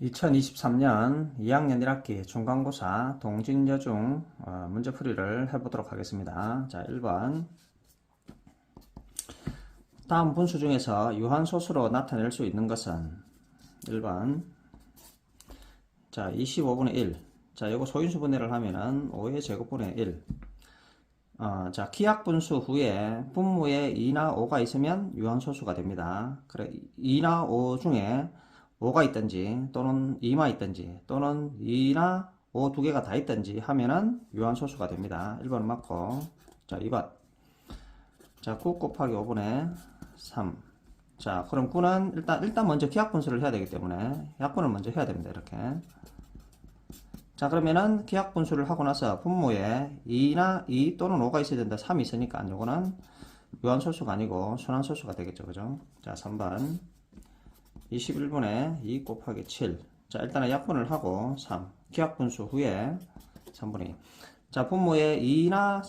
2023년 2학년 1학기 중간고사 동진여중 어, 문제풀이를 해보도록 하겠습니다. 자, 1번 다음 분수 중에서 유한소수로 나타낼 수 있는 것은 1번 자, 25분의 1 자, 이거 소인수 분해를 하면은 5의 제곱분의 1 어, 자, 기하분수 후에 분모에 2나 5가 있으면 유한소수가 됩니다. 그래, 2나 5 중에 5가 있든지 또는 2만 있든지 또는 2나 5 두 개가 다 있든지 하면은 유한소수가 됩니다. 1번 맞고 자 2번 자 9 곱하기 5분의 3 자, 그럼 9는 일단, 일단 먼저 기하분수를 해야 되기 때문에 약분을 먼저 해야 됩니다. 이렇게. 자, 그러면은 기하분수를 하고 나서 분모에 2나 2 또는 5가 있어야 된다. 3이 있으니까 요거는 유한소수가 아니고 순환소수가 되겠죠. 그죠? 자, 3번. 21분에 2 곱하기 7. 자, 일단은 약분을 하고 3. 기하분수 후에 3분의 2. 자, 분모에 2나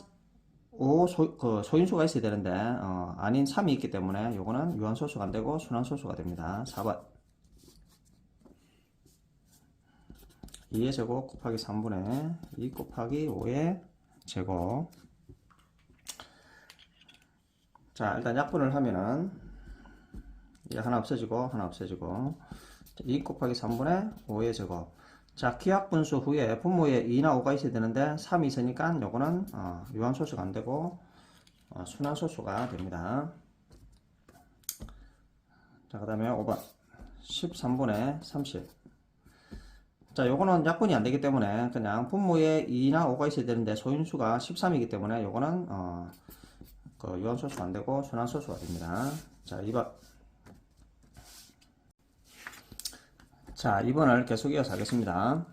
5 소, 그 소인수가 있어야 되는데 어, 아닌 3이 있기 때문에 요거는 유한소수가 안 되고 순환소수가 됩니다. 4번 2의 제곱 곱하기 3분의 2 곱하기 5의 제곱 자 일단 약분을 하면은 하나 없어지고 하나 없어지고. 2 곱하기 3분의 5의 제곱. 자, 기하분수 후에 분모에 2나 5가 있어야 되는데 3이 있으니까 요거는 어, 유한소수가 안 되고 어, 순환소수가 됩니다. 자, 그 다음에 5번. 13분의 30 자, 요거는 약분이 안 되기 때문에 그냥 분모에 2나 5가 있어야 되는데 소인수가 13이기 때문에 요거는 어, 그 유한소수가 안 되고 순환소수가 됩니다. 자, 2번 자, 2번을 계속 이어서 하겠습니다.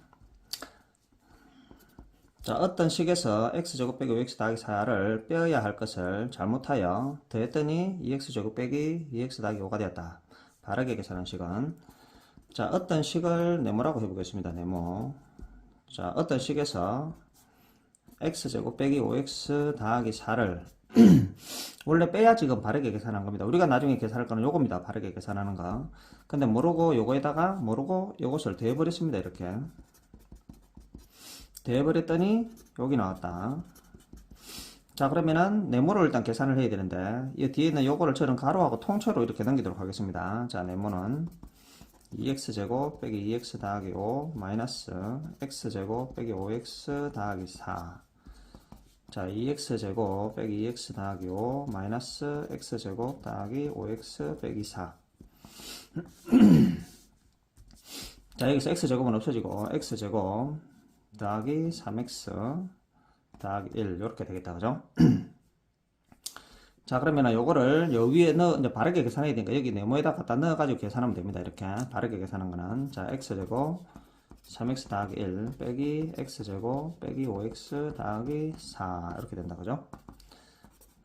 자, 어떤 식에서 x제곱 빼기 5x 더하기 4를 빼어야 할 것을 잘못하여 더했더니 2x제곱 빼기 2x 더하기 5가 되었다. 바르게 계산한 식은 자, 어떤 식을 네모라고 해보겠습니다. 네모. 자, 어떤 식에서 x제곱 빼기 5x 더하기 4를 원래 빼야 지금 바르게 계산한 겁니다. 우리가 나중에 계산할 거는 요겁니다. 바르게 계산하는 거. 근데 모르고 요거에다가 모르고 요것을 대해버렸습니다. 이렇게. 대해버렸더니 여기 나왔다. 자 그러면은 네모를 일단 계산을 해야 되는데 이 뒤에 있는 요거를 저는 가로하고 통째로 이렇게 넘기도록 하겠습니다. 자 네모는 2x제곱 빼기 2x 더하기 5 마이너스 x제곱 빼기 5x 더하기 4 자, 2x제곱 빼기 2x 더하기 5 마이너스 x제곱 더하기 5x 빼기 4 자, 여기서 x제곱은 없어지고 x제곱 더하기 3x 더하기 1 이렇게 되겠다. 그죠? 자, 그러면은 요거를 요 위에 넣어 이제 바르게 계산해야 되니까 여기 네모에다 갖다 넣어 가지고 계산하면 됩니다. 이렇게 바르게 계산한 거는 자, x제곱 3x 더하기 1 빼기 x제곱 빼기 5x 더하기 4 이렇게 된다 그죠?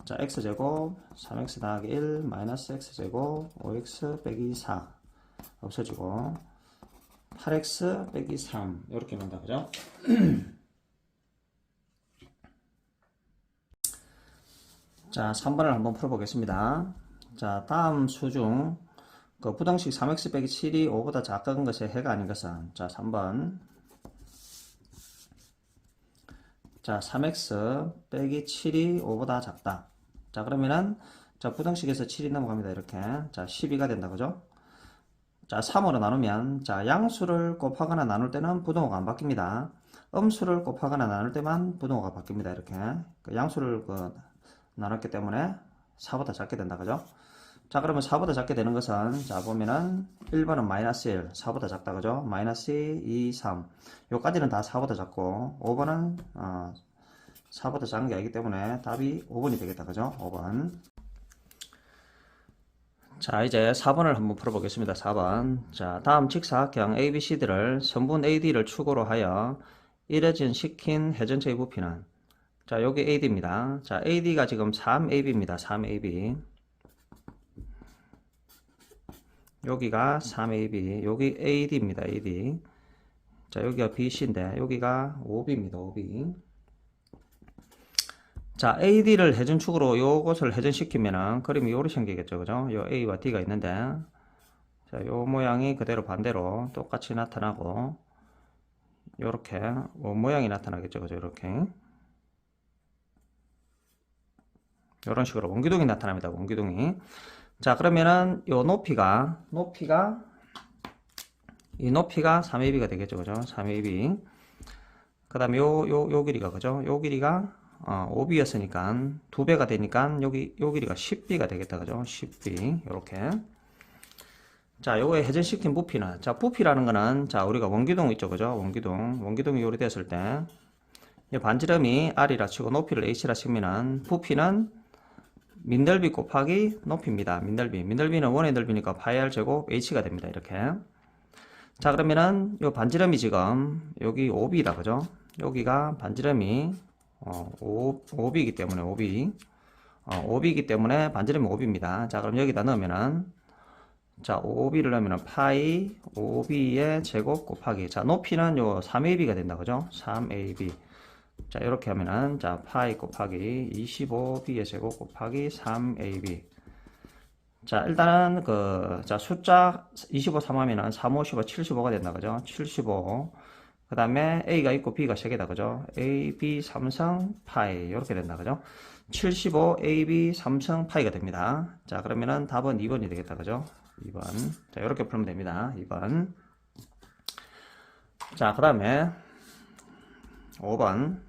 자 x제곱 3x 더하기 1 마이너스 x제곱 5x 빼기 4 없어지고 8x 빼기 3 이렇게 된다 그죠? 자 3번을 한번 풀어보겠습니다. 자 다음 수 중 그 부등식 3x 빼기 7이 5보다 작은 것의 해가 아닌 것은 자 3번. 자 3x 빼기 7이 5보다 작다. 자 그러면은 자 부등식에서 7이 넘어갑니다 이렇게. 자 12가 된다 그죠? 자 3으로 나누면 자 양수를 곱하거나 나눌 때는 부등호가 안 바뀝니다. 음수를 곱하거나 나눌 때만 부등호가 바뀝니다 이렇게. 그 양수를 그 나눴기 때문에 4보다 작게 된다 그죠 자 그러면 4보다 작게 되는 것은 자 보면은 1번은 마이너스 1 4보다 작다 그죠? 마이너스 2 3 요까지는 다 4보다 작고 5번은 어, 4보다 작은 게 아니기 때문에 답이 5번이 되겠다 그죠? 5번. 자 이제 4번을 한번 풀어보겠습니다 4번. 자 다음 직사각형 ABCD를 선분 AD를 축으로 하여 이래진 시킨 회전체의 부피는 자 여기 AD입니다. 자 AD가 지금 3AB입니다 3AB 여기가 3AB, 여기 AD입니다. AD. 자, 여기가 BC인데, 여기가 OB입니다. OB. 자, AD를 회전 축으로 요것을 회전시키면은 그림이 요리 생기겠죠. 그죠? 요 A와 D가 있는데, 자, 요 모양이 그대로 반대로 똑같이 나타나고 요렇게 원 모양이 나타나겠죠. 그죠? 이렇게 이런 식으로 원기둥이 나타납니다. 원기둥이. 자, 그러면은 요 높이가 높이가 이 높이가 3ab가 되겠죠. 그죠? 3ab. 그 다음에 요 요 요 길이가 그죠? 요 길이가 어, 5b였으니까 두 배가 되니까 여기 요 길이가 10b가 되겠다. 그죠? 10b. 요렇게. 자, 요거에 회전시킨 부피는 자, 부피라는 거는 자, 우리가 원기둥 있죠. 그죠? 원기둥. 원기둥이 요리됐을 때이 반지름이 r이라 치고 높이를 h라 치면은 부피는 민넓이 곱하기 높이입니다. 민넓이. 민넓이는 원의 넓이니까 파이 r 제곱 h가 됩니다. 이렇게. 자, 그러면은 요 반지름이 지금 여기 5b다. 그죠? 여기가 반지름이 어, 5, 5b이기 때문에 5b. 어, 5b이기 때문에 반지름이 5b입니다. 자, 그럼 여기다 넣으면은 자, 5b를 넣으면은 파이 5b의 제곱 곱하기 자, 높이는 요 3ab가 된다. 그죠? 3ab. 자, 이렇게 하면은 자, 파이 곱하기 25b의 제곱 곱하기 3ab. 자, 일단은 그, 자, 숫자 25 3하면은 3, 5, 15, 75가 된다. 그죠? 75. 그 다음에 A가 있고 B가 3개다. 그죠? A, B, 삼성, 파이. 이렇게 된다. 그죠? 75, A, B, 삼성, 파이가 됩니다. 자, 그러면은 답은 2번이 되겠다. 그죠? 2번. 자, 이렇게 풀면 됩니다. 2번. 자, 그 다음에 5번.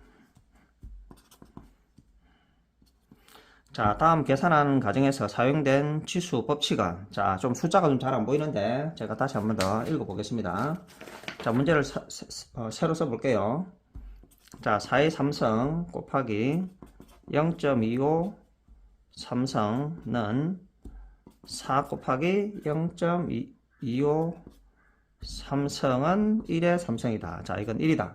자, 다음 계산하는 과정에서 사용된 치수 법칙은 자, 좀 숫자가 좀 잘 안 보이는데 제가 다시 한 번 더 읽어 보겠습니다. 자, 문제를 사- 세- 어, 새로 써 볼게요. 자, 4의 삼성 곱하기 0.25 삼성은 4 곱하기 0.25 삼성은 1의 삼성이다. 자, 이건 1이다.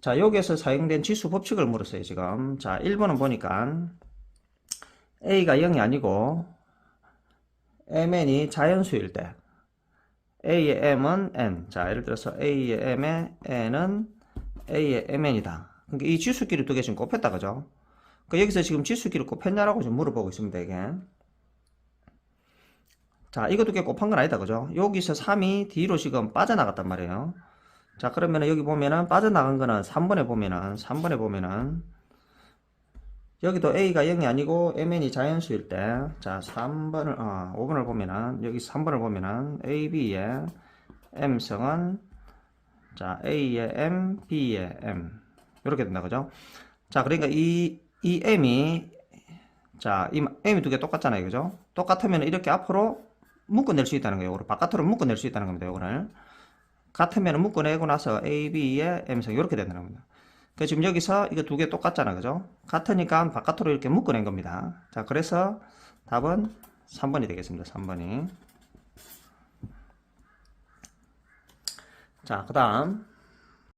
자, 여기에서 사용된 지수 법칙을 물었어요, 지금. 자, 1번은 보니까 a가 0이 아니고 mn이 자연수일 때 a의 m은 n. 자 예를 들어서 a의 m의 n은 a의 mn이다. 그러니까 이 지수끼리 두 개 지금 곱했다 그죠? 그 여기서 지금 지수끼리 곱했냐라고 지금 물어보고 있습니다 이게. 자두개 곱한 건 아니다 그죠? 여기서 3이 뒤로 지금 빠져나갔단 말이에요 자 그러면은 여기 보면은 빠져나간 거는 3번에 보면은 3번에 보면은 여기도 A가 0이 아니고 MN이 자연수일 때, 자, 3번을, 어, 5번을 보면은, 여기 3번을 보면은, AB의 M성은, 자, A의 M, B의 M. 이렇게 된다, 그죠? 자, 그러니까 이, 이 M이, 자, 이 M이 두 개 똑같잖아요, 그죠? 똑같으면 이렇게 앞으로 묶어낼 수 있다는 거예요. 바깥으로 묶어낼 수 있다는 겁니다, 이거를. 같으면 묶어내고 나서 AB의 M성, 이렇게 된다는 겁니다. 그 지금 여기서 이거 두 개 똑같잖아. 그죠? 같으니까 바깥으로 이렇게 묶어낸 겁니다. 자, 그래서 답은 3번이 되겠습니다. 3번이. 자, 그 다음.